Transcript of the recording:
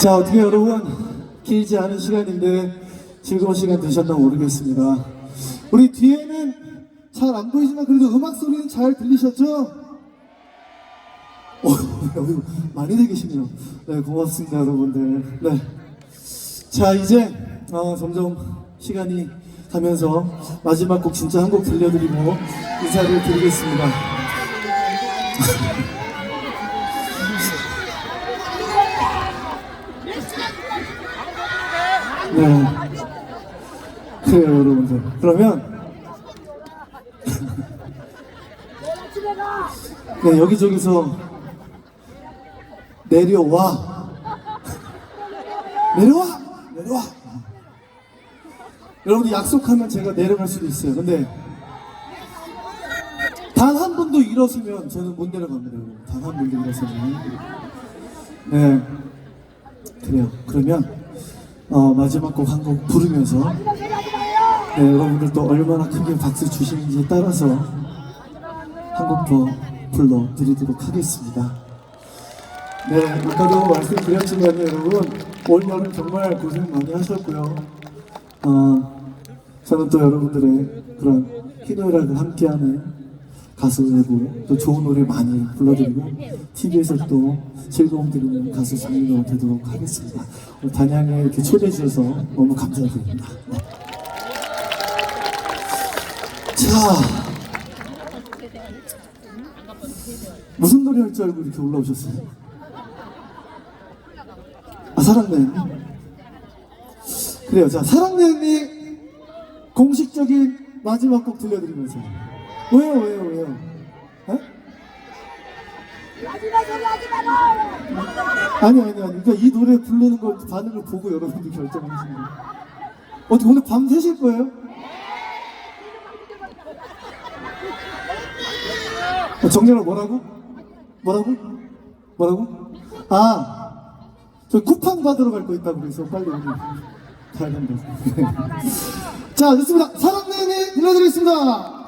자, 어떻게 여러분, 길지 않은 시간인데 즐거운 시간 되셨나 모르겠습니다. 우리 뒤에는 잘 안 보이지만 그래도 음악 소리는 잘 들리셨죠? 어, 많이들 계시네요. 네, 고맙습니다, 여러분들. 네. 자, 이제 어, 점점 시간이 가면서 마지막 곡 진짜 한 곡 들려드리고 인사를 드리겠습니다. 네. 그래요, 여러분들. 그러면, 네, 여기저기서 내려와. 내려와! 내려와! 여러분들 약속하면 제가 내려갈 수도 있어요. 근데, 단한 분도 일어서면 저는 못 내려갑니다. 단한 분도 일어서면. 네. 그래요. 그러면, 어, 마지막 곡 한 곡 부르면서 네, 여러분들 또 얼마나 크게 박수 주시는지에 따라서 한 곡 더 불러드리도록 하겠습니다. 네, 아까도 말씀드렸지만 여러분 올 여름 정말 고생 많이 하셨고요. 어, 저는 또 여러분들의 그런 희노애락을 함께하는 가수이고 또 좋은 노래 많이 불러드리고 TV에서 또 즐거움 드리는 가수 장인호 되도록 하겠습니다. 단양에 이렇게 초대해 주셔서 너무 감사드립니다. 네. 자, 무슨 노래 할 줄 알고 이렇게 올라오셨어요? 아, 사랑나연님? 그래요. 자, 사랑나연님 공식적인 마지막 곡 들려드리면서. 왜요, 왜요, 왜요? 어? 마지막 소리 하지 말고! 아니, 아니, 아니. 그러니까 이 노래 부르는 거 반응을 보고 여러분들 결정하시는 거예요. 어떻게 오늘 밤 새실 거예요? 어, 정렬아 뭐라고? 뭐라고? 뭐라고? 아, 저 쿠팡 받으러 갈 거 있다고 그래서 빨리 오늘 가야 된다고. 자, 좋습니다. 사랑내내 들려드리겠습니다.